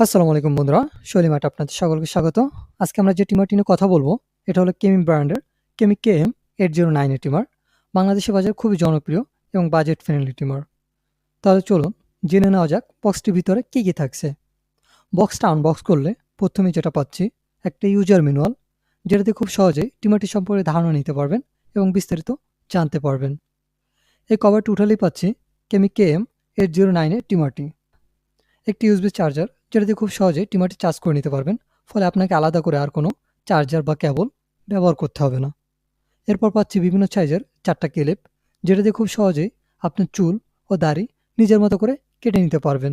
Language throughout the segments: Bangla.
আসসালামু আলাইকুম বন্ধুরা, শৈলী মাঠ আপনাদের সকলকে স্বাগত। আজকে আমরা যে টিমারটি নিয়ে কথা বলব, এটা হলো কেমি ব্র্যান্ডের Kemei K M eight zero নাইনের টিমার। বাংলাদেশের বাজারে খুবই জনপ্রিয় এবং বাজেট ফ্রেন্ডলি টিমার। তাহলে চলুন, জেনে নেওয়া যাক বক্সটির ভিতরে কী কী থাকছে। বক্সটা আনবক্স করলে প্রথমে যেটা পাচ্ছি, একটা ইউজার ম্যানুয়াল যেটাতে খুব সহজেই টিমারটি সম্পর্কে ধারণা নিতে পারবেন এবং বিস্তারিত জানতে পারবেন। এই কভারটি উঠালেই পাচ্ছি Kemei K M eight zero নাইনের টিমারটি। একটি ইউএসবি চার্জার যেটা দিয়ে খুব সহজে টিমারটি চার্জ করে নিতে পারবেন। ফলে আপনাকে আলাদা করে আর কোনো চার্জার বা কেবল ব্যবহার করতে হবে না। এরপর পাচ্ছি বিভিন্ন সাইজের চারটা ক্লিপ যেটা দিয়ে খুব সহজেই আপনার চুল ও দাড়ি নিজের মতো করে কেটে নিতে পারবেন।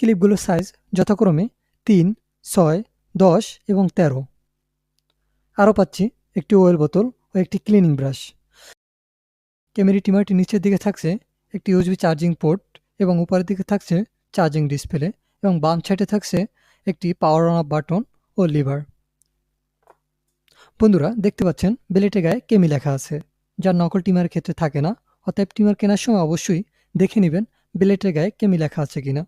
ক্লিপগুলোর সাইজ যথাক্রমে তিন, ছয়, দশ এবং তেরো। আরও পাচ্ছি একটি ওয়েল বোতল ও একটি ক্লিনিং ব্রাশ ক্যামেরি টিমারটি নিচের দিকে থাকছে একটি ইউএসবি চার্জিং পোর্ট এবং উপরের দিকে থাকছে চার্জিং ডিসপ্লে এবং বাম সাইডে থাকছে একটি পাওয়ার অন অফ বাটন ও লিভার বন্ধুরা, দেখতে পাচ্ছেন বেলেটের গায়ে কেমি লেখা আছে। যার নকল টিমারের ক্ষেত্রে থাকে না। অতএব টিমার কেনার সময় অবশ্যই দেখে নেবেন বেলেটের গায়ে কেমি লেখা আছে কিনা।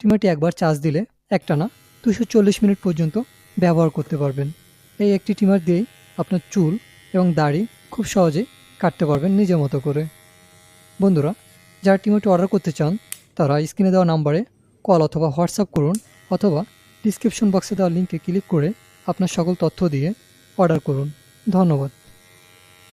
টিমারটি একবার চার্জ দিলে একটানা দুশো চল্লিশ মিনিট পর্যন্ত ব্যবহার করতে পারবেন। এই একটি টিমার দিয়েই আপনার চুল এবং দাড়ি খুব সহজেই কাটতে পারবেন নিজের মতো করে। বন্ধুরা যারা টিমোটি অর্ডার করতে চান, তারা স্ক্রিনে দেওয়া নাম্বারে কল অথবা হোয়াটসঅ্যাপ করুন অথবা ডিসক্রিপশন বক্সে দেওয়া লিঙ্কে ক্লিক করে আপনার সকল তথ্য দিয়ে অর্ডার করুন। ধন্যবাদ।